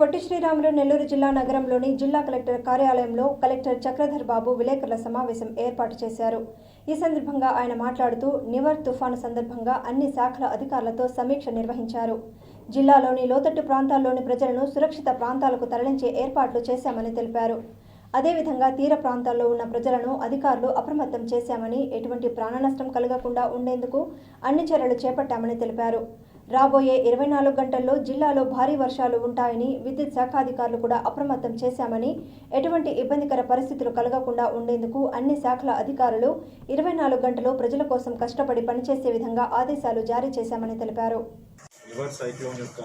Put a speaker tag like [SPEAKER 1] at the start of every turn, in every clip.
[SPEAKER 1] పొట్టి శ్రీరాములు నెల్లూరు జిల్లా నగరంలోని జిల్లా కలెక్టర్ కార్యాలయంలో కలెక్టర్ చక్రధర్ బాబు విలేకరుల సమావేశం ఏర్పాటు చేశారు. ఈ సందర్భంగా ఆయన మాట్లాడుతూ నివర్ తుఫాను సందర్భంగా అన్ని శాఖల అధికారులతో సమీక్ష నిర్వహించారు. జిల్లాలోని లోతట్టు ప్రాంతాల్లోని ప్రజలను సురక్షిత ప్రాంతాలకు తరలించే ఏర్పాట్లు చేశామని తెలిపారు. అదేవిధంగా తీర ప్రాంతాల్లో ఉన్న ప్రజలను అధికారులు అప్రమత్తం చేశామని ఎటువంటి ప్రాణనష్టం కలగకుండా ఉండేందుకు అన్ని చర్యలు చేపట్టామని తెలిపారు. రాబోయే ఇరవై నాలుగు గంటల్లో జిల్లాలో భారీ వర్షాలు ఉంటాయని విద్యుత్ శాఖ అధికారులు కూడా అప్రమత్తం చేశామని ఎటువంటి ఇబ్బందికర పరిస్థితులు కలగకుండా ఉండేందుకు అన్ని శాఖల అధికారులు ఇరవై నాలుగు గంటలు ప్రజల కోసం కష్టపడి పనిచేసే విధంగా ఆదేశాలు జారీ చేశామని తెలిపారు.
[SPEAKER 2] రివర్స్ సైక్లోన్ యొక్క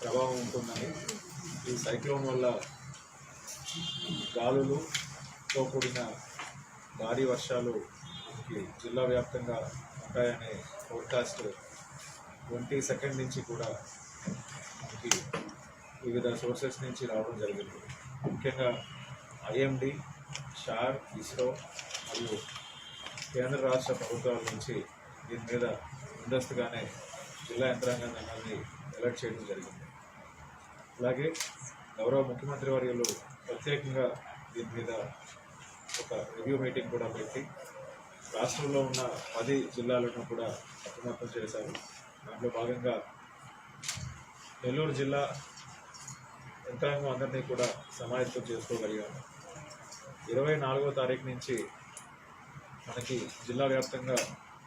[SPEAKER 2] ప్రభావం ఉంటుందని ఈ సైక్లోన్ వల్ల గాలులుతో కూడిన భారీ వర్షాలు జిల్లా వ్యాప్తంగా ఉంటాయనే ఫోర్కాస్ట్ ట్వంటీ సెకండ్ నుంచి కూడా మనకి వివిధ సోర్సెస్ నుంచి రావడం జరిగింది. ముఖ్యంగా ఐఎండి షార్ ఇస్రో మరియు కేంద్ర రాష్ట్ర ప్రభుత్వాల నుంచి దీని మీద ముందస్తుగానే జిల్లా యంత్రాంగం దాన్ని అలర్ట్ చేయడం జరిగింది. అలాగే గౌరవ ముఖ్యమంత్రి వర్యులు ప్రత్యేకంగా దీని మీద ఒక రివ్యూ మీటింగ్ కూడా పెట్టి రాష్ట్రంలో ఉన్న పది జిల్లాలను కూడా అప్రమత్తం చేశారు. దాంట్లో భాగంగా నెల్లూరు జిల్లా యంత్రాంగం అందరినీ కూడా సమాయత్తం చేసుకోగలిగాము ఇరవై నాలుగో తారీఖు నుంచి మనకి జిల్లా వ్యాప్తంగా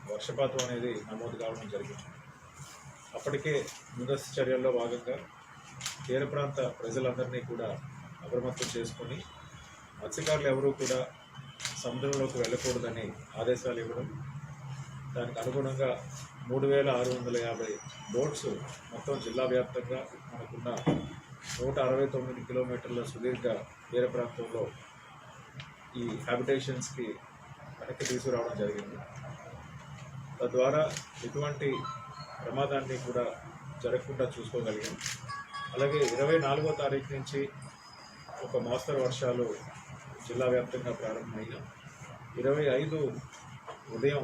[SPEAKER 2] వర్షపాతం అనేది నమోదు కావడం జరిగింది. అప్పటికే ముందస్తు చర్యల్లో భాగంగా తీర ప్రాంత ప్రజలందరినీ కూడా అప్రమత్తం చేసుకొని మత్స్యకారులు ఎవరూ కూడా సముద్రంలోకి వెళ్ళకూడదని ఆదేశాలు ఇవ్వడం దానికి అనుగుణంగా మూడు వేల ఆరు వందల యాభై బోట్స్ మొత్తం జిల్లా వ్యాప్తంగా మనకున్న నూట అరవై తొమ్మిది కిలోమీటర్ల సుదీర్ఘ తీర ప్రాంతంలో ఈ హ్యాబిటేషన్స్కి వెనక్కి తీసుకురావడం జరిగింది. తద్వారా ఎటువంటి ప్రమాదాన్ని కూడా జరగకుండా చూసుకోగలిగాం. అలాగే ఇరవై నాలుగో తారీఖు నుంచి ఒక మోస్తరు వర్షాలు జిల్లా వ్యాప్తంగా ప్రారంభమయ్యాయి ఇరవై ఐదు ఉదయం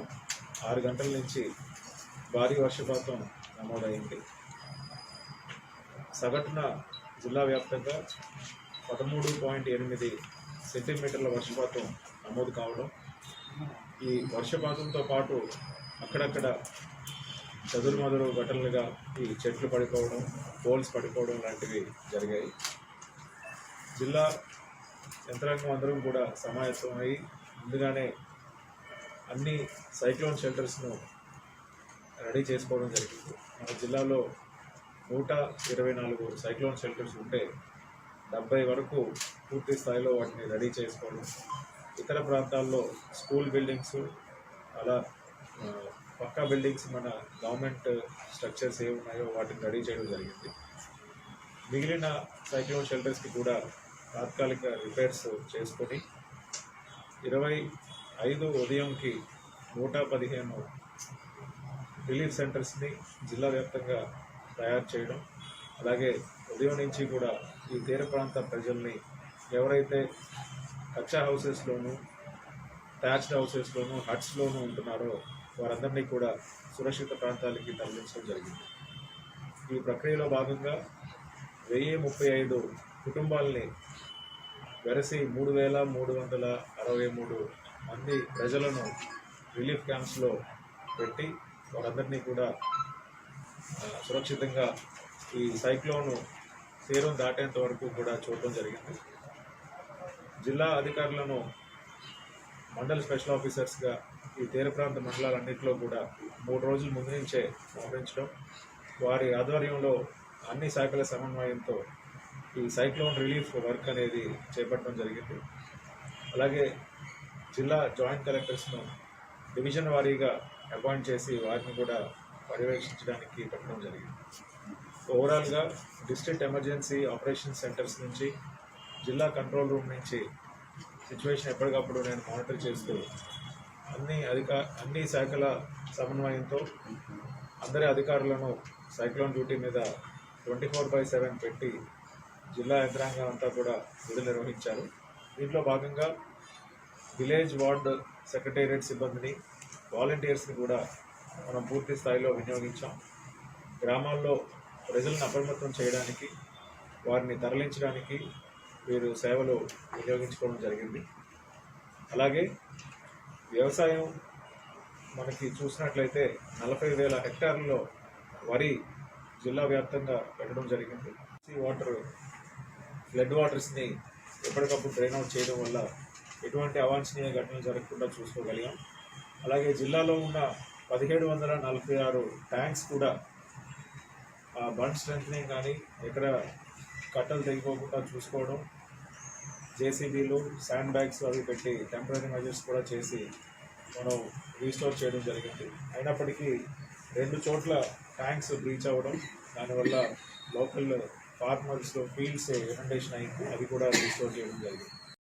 [SPEAKER 2] ఆరు గంటల నుంచి భారీ వర్షపాతం నమోదైంది. సగటున జిల్లా వ్యాప్తంగా పదమూడు పాయింట్ ఎనిమిది సెంటీమీటర్ల వర్షపాతం నమోదు కావడం ఈ వర్షపాతంతో పాటు అక్కడక్కడ చదురుమదురు ఘటనలుగా ఈ చెట్లు పడిపోవడం పోల్స్ పడిపోవడం లాంటివి జరిగాయి. జిల్లా యంత్రాంగం అందరం కూడా సమాయత్తమై ముందుగానే అన్ని సైక్లోన్ షెల్టర్స్ను రెడీ చేసుకోవడం జరిగింది. మన జిల్లాలో నూట ఇరవై నాలుగు సైక్లోన్ షెల్టర్స్ ఉంటే డెబ్బై వరకు పూర్తి స్థాయిలో వాటిని రెడీ చేసుకోవడం. ఇతర ప్రాంతాల్లో స్కూల్ బిల్డింగ్స్ అలా పక్కా బిల్డింగ్స్ మన గవర్నమెంట్ స్ట్రక్చర్స్ ఏ ఉన్నాయో వాటిని రెడీ చేయడం జరిగింది. మిగిలిన సైక్లోన్ షెల్టర్స్కి కూడా తాత్కాలిక రిపేర్స్ చేసుకొని ఇరవై ఐదు ఉదయంకి నూట పదిహేను రిలీఫ్ సెంటర్స్ని జిల్లా వ్యాప్తంగా తయారు చేయడం అలాగే ఉదయం నుంచి కూడా ఈ తీర ప్రాంత ప్రజల్ని ఎవరైతే కక్షా హౌసెస్లోను ట్యాచ్డ్ హౌసెస్లోను హట్స్లోనూ ఉంటున్నారో వారందరినీ కూడా సురక్షిత ప్రాంతాలకి తరలించడం జరిగింది. ఈ ప్రక్రియలో భాగంగా వెయ్యి ముప్పై ఐదు కుటుంబాలని వెరసి మూడు వేల మూడు వందల అరవై మూడు మంది ప్రజలను రిలీఫ్ క్యాంప్స్లో పెట్టి వారందరినీ కూడా సురక్షితంగా ఈ సైక్లోన్ తీరం దాటేంత వరకు కూడా చూడటం జరిగింది. జిల్లా అధికారులను మండల స్పెషల్ ఆఫీసర్స్గా ఈ తీర ప్రాంత మండలాలన్నింటిలో కూడా మూడు రోజుల ముందు నుంచే మోహరించడం వారి ఆధ్వర్యంలో అన్ని శాఖల సమన్వయంతో ఈ సైక్లోన్ రిలీఫ్ వర్క్ అనేది చేపట్టడం జరిగింది. అలాగే జిల్లా జాయింట్ కలెక్టర్స్ను డివిజన్ వారీగా అపాయింట్ చేసి వారిని కూడా పర్యవేక్షించడానికి పెట్టడం జరిగింది. ఓవరాల్గా డిస్ట్రిక్ట్ ఎమర్జెన్సీ ఆపరేషన్ సెంటర్స్ నుంచి జిల్లా కంట్రోల్ రూమ్ నుంచి సిచ్యువేషన్ ఎప్పటికప్పుడు నేను మానిటర్ చేస్తూ అన్ని అధిక అన్ని శాఖల సమన్వయంతో అందరి అధికారులను సైక్లోన్ డ్యూటీ మీద ట్వంటీ ఫోర్ బై సెవెన్ పెట్టి జిల్లా యంత్రాంగం అంతా కూడా విధులు నిర్వహించారు. దీంట్లో భాగంగా విలేజ్ వార్డ్ సెక్రటేరియట్ సిబ్బందిని వాలంటీర్స్ని కూడా మనం పూర్తి స్థాయిలో వినియోగించాం. గ్రామాల్లో ప్రజలను అప్రమత్తం చేయడానికి వారిని తరలించడానికి వీరు సేవలు వినియోగించుకోవడం జరిగింది. అలాగే వ్యవసాయం మనకి చూసినట్లయితే నలభై వేల హెక్టార్లలో వరి జిల్లా వ్యాప్తంగా పెట్టడం జరిగింది. సీ వాటర్ ఫ్లడ్ వాటర్స్ని ఎప్పటికప్పుడు డ్రైన్ అవుట్ చేయడం వల్ల ఎటువంటి అవాంఛనీయ ఘటనలు జరగకుండా చూసుకోగలిగాం. అలాగే జిల్లాలో ఉన్న పదిహేడు వందల నలభై ఆరు ట్యాంక్స్ కూడా ఆ బండ్ స్ట్రెంత్నింగ్ కానీ ఎక్కడ కట్టలు తెగిపోకుండా చూసుకోవడం జేసీబీలు శాండ్ బ్యాగ్స్ అవి పెట్టి టెంపరీ మెజర్స్ కూడా చేసి మనం రీస్టోర్ చేయడం జరిగింది. అయినప్పటికీ రెండు చోట్ల ట్యాంక్స్ బ్రీచ్ అవ్వడం దానివల్ల లోకల్ ఫార్మర్స్ ఫీల్డ్స్ ఇనండేషన్ అయింది అది కూడా రీస్టోర్ చేయడం జరిగింది.